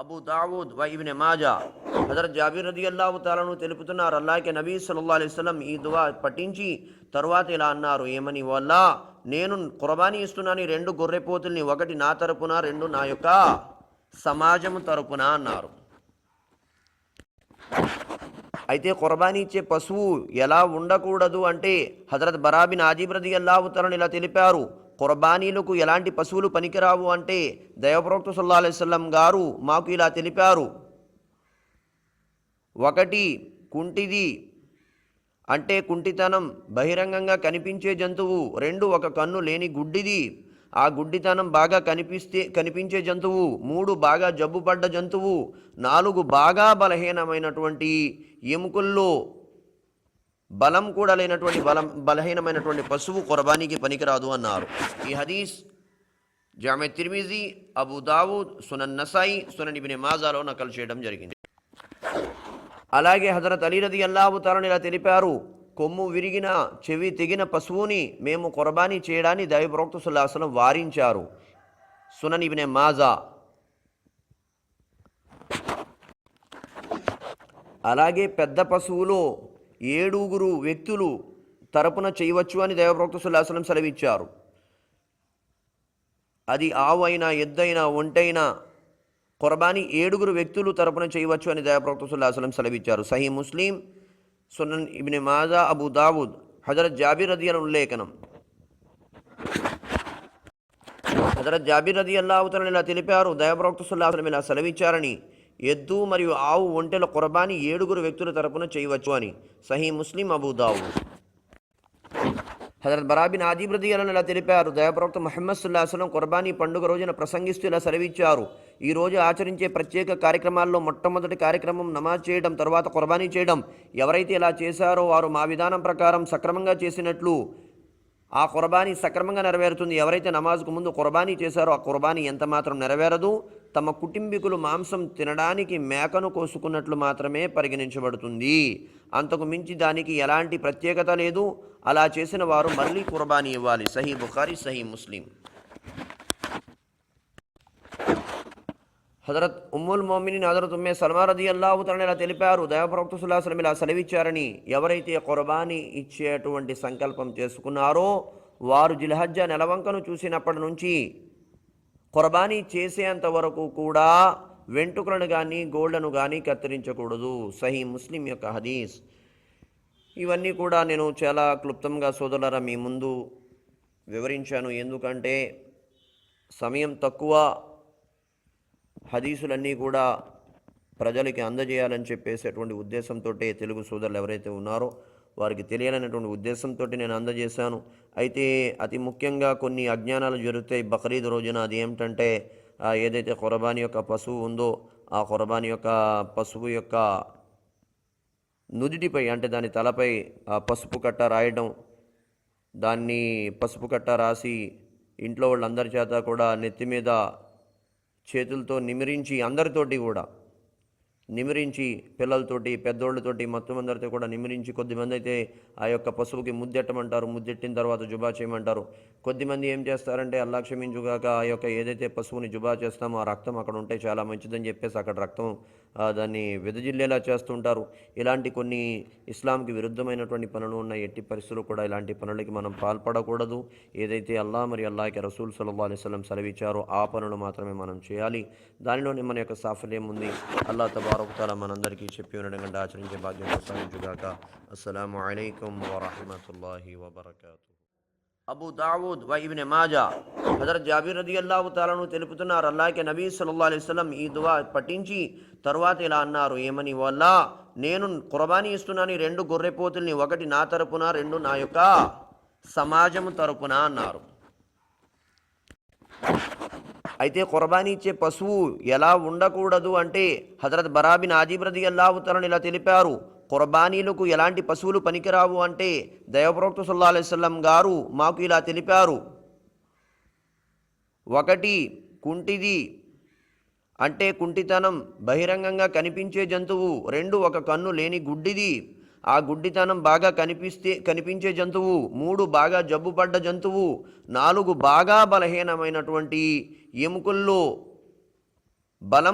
అబూ దావూద్ వ ఇబ్నె మాజా. హజరత్ జాబీర్ రది అల్లాహు తాలను తెలుపుతున్నారు. అల్లాహ్కి నబీ సల్లల్లాహు అలైస్లం ఈ దువా పఠించి తరువాత ఇలా అన్నారు ఏమని వల్ల నేను కుర్బానీ ఇస్తున్నాను రెండు గొర్రెపోతుల్ని ఒకటి నా తరపున రెండు నా యొక్క సమాజము తరపున అన్నారు. అయితే కుర్బానీ ఇచ్చే పశువు ఎలా ఉండకూడదు అంటే హజరత్ బరాబిన్ ఆజీబ్ రది అల్లాహుతలను ఇలా తెలిపారు. కుర్బానీలకు ఎలాంటి పశువులు పనికిరావు అంటే దైవప్రవక్త సుల్లా అలైవల్లం గారు మాకు ఇలా తెలిపారు. ఒకటి కుంటిది అంటే కుంటితనం బహిరంగంగా కనిపించే జంతువు రెండు ఒక కన్ను లేని గుడ్డిది. ఆ గుడ్డితనం బాగా కనిపిస్తే కనిపించే జంతువు మూడు బాగా జబ్బుపడ్డ జంతువు నాలుగు బాగా బలహీనమైనటువంటి ఎముకల్లో బలం కూడా లేనటువంటి బలం బలహీనమైనటువంటి పశువు కొరబానికి పనికిరాదు అన్నారు. ఈ హదీస్ జామె తిర్మిజీ అబూ సునన్ నసాయి సునన్ ఇబిని మాజాలో నకలు చేయడం జరిగింది. అలాగే హజరత్ అలీరది అల్లాహు తాలని ఇలా తెలిపారు కొమ్ము విరిగిన చెవి తెగిన పశువుని మేము కొరబానీ చేయడాన్ని దైవప్రవక్త సుల్లాసనం వారించారు. సునన్ ఇబినే మాజా. అలాగే పెద్ద పశువులో ఏడుగురు వ్యక్తులు తరపున చేయవచ్చు అని దేవప్రవక్త సుల్లాసనం సెలవిచ్చారు. అది ఆవు అయినా ఎద్దైనా ఒంటైనా కొరబాని ఏడుగురు వ్యక్తులు తరపున చేయవచ్చు అని దయాప్రవక్త సుల్లాహలం సెలవిచ్చారు. Sahih Muslim Sunan Ibn Majah Abu Dawud Hazrat Jabir రది అని ఉల్లేఖనం హజరత్ జాబీర్ రది అల్లాహుతలను ఇలా తెలిపారు దయాప్రవక్త సుల్లాహలం ఇలా సెలవిచ్చారని ఎద్దు మరియు ఆవు ఒంటెల కుర్బానీ ఏడుగురు వ్యక్తుల తరపున చేయవచ్చు అని సహీ ముస్లిం అబూదావు హజరత్ బరాబిన్ ఆజీబ్ రది ఇలా తెలిపారు. దయాప్రవక్త మహమ్మద్ సుల్లాహలం కుర్బానీ పండుగ రోజున ప్రసంగిస్తూ ఇలా సెలవిచ్చారు. ఈ రోజు ఆచరించే ప్రత్యేక కార్యక్రమాల్లో మొట్టమొదటి కార్యక్రమం నమాజ్ చేయడం తర్వాత కుర్బానీ చేయడం. ఎవరైతే ఇలా చేశారో వారు మా విధానం ప్రకారం సక్రమంగా చేసినట్లు ఆ కుర్బానీ సక్రమంగా నెరవేరుతుంది. ఎవరైతే నమాజ్కు ముందు కుర్బానీ చేశారో ఆ కుర్బానీ ఎంత మాత్రం నెరవేరదు? తమ కుటుంబీకులు మాంసం తినడానికి మేకను కోసుకున్నట్లు మాత్రమే పరిగణించబడుతుంది. అంతకు మించి దానికి ఎలాంటి ప్రత్యేకత లేదు. అలా చేసిన వారు మళ్ళీ కుర్బానీ ఇవ్వాలి. సహీ బుఖారీ సహీ ముస్లిం. హజరత్ ఉమ్ముల్ మోమిని హజరత్ ఉమ్మే సల్మా రజీ అల్లాహు తనని ఇలా తెలిపారు. దయాప్రవక్త సుల్లాహం ఇలా సెలవిచ్చారని ఎవరైతే కుర్బానీ ఇచ్చేటువంటి సంకల్పం చేసుకున్నారో వారు జిల్హజ్జ నెలవంకను చూసినప్పటి నుంచి కుర్బానీ చేసేంత వరకు కూడా వెంట్రుకలను కానీ గోళ్ళను కానీ కత్తిరించకూడదు. సహీ ముస్లిం యొక్క హదీస్. ఇవన్నీ కూడా నేను చాలా క్లుప్తంగా సోదరులరా మీ ముందు వివరించాను. ఎందుకంటే సమయం తక్కువ. హదీసులన్నీ కూడా ప్రజలకి అందజేయాలని చెప్పేసేటువంటి ఉద్దేశంతో తెలుగు సోదరులు ఎవరైతే ఉన్నారో వారికి తెలియాలనేటువంటి ఉద్దేశంతో నేను అందజేశాను. అయితే అతి ముఖ్యంగా కొన్ని అజ్ఞానాలు జరుగుతాయి. బక్రీద్ రోజున అది ఏమిటంటే ఏదైతే కొరబాని యొక్క పశువు ఉందో ఆ కొరబాని యొక్క పశువు యొక్క నుదుటిపై అంటే దాని తలపై ఆ పసుపు కట్ట రాయడం దాన్ని పసుపు కట్ట రాసి ఇంట్లో వాళ్ళందరి చేత కూడా నెత్తి మీద చేతులతో నిమిరించి అందరితోటి కూడా నిమిరించి పిల్లలతోటి పెద్దోళ్ళతోటి మొత్తం అందరితో కూడా నిమిరించి కొద్దిమంది అయితే ఆ యొక్క పశువుకి ముద్దెట్టమంటారు ముద్దెట్టిన తర్వాత జుబా చేయమంటారు. కొద్దిమంది ఏం చేస్తారంటే అల్లా క్షమించుగాక ఆ యొక్క ఏదైతే పశువుని జుబా చేస్తామో ఆ రక్తం అక్కడ ఉంటే చాలా మంచిదని చెప్పేసి అక్కడ రక్తం దాన్ని విదజిల్లేలా చేస్తుంటారు ఇలాంటి కొన్ని ఇస్లాంకి విరుద్ధమైనటువంటి పనులు ఉన్న ఎట్టి పరిస్థితులు కూడా ఇలాంటి పనులకి మనం పాల్పడకూడదు. ఏదైతే అల్లా మరి అల్లాకి రసూల్ సల్లల్లాహు అలైహి సెలవిచ్చారో ఆ పనులు మాత్రమే మనం చేయాలి. దానిలోనే మన యొక్క సాఫల్యం ఉంది. అల్లా తబారకుతాల మనందరికీ చెప్పి ఉండడం ఆచరించే బాధ్యత ప్రసాదించుగాక అస్సలాము అలైకుం వరహమతుల్లాహి వబర్కాతు. అబూ దావూద్ వైబిన్ మాజా హజరత్ జాబీర్ రది అల్లాహు తాలను తెలుపుతున్నారు. అల్లాహ్కి నబీ సల్లల్లాహు అలైస్లం ఈ దువా పఠించి తర్వాత ఇలా అన్నారు ఏమని? వల్ల నేను కుర్బానీ ఇస్తున్నాను రెండు గొర్రెపోతుల్ని ఒకటి నా తరపున రెండు నా యొక్క సమాజము తరపున అన్నారు. అయితే కుర్బానీ ఇచ్చే పశువు ఎలా ఉండకూడదు అంటే హజరత్ బరాబిన్ ఆజీబ్ రది ఇలా తెలిపారు. కుర్బానీలకు ఎలాంటి పశువులు పనికిరావు అంటే దైవప్రవక్త సుల్లా అలైవల్లం గారు మాకు ఇలా తెలిపారు. ఒకటి కుంటిది అంటే కుంటితనం బహిరంగంగా కనిపించే జంతువు. రెండు ఒక కన్ను లేని గుడ్డిది. ఆ గుడ్డితనం బాగా కనిపిస్తే కనిపించే జంతువు మూడు బాగా జబ్బుపడ్డ జంతువు నాలుగు బాగా బలహీనమైనటువంటి ఎముకల్లో బలం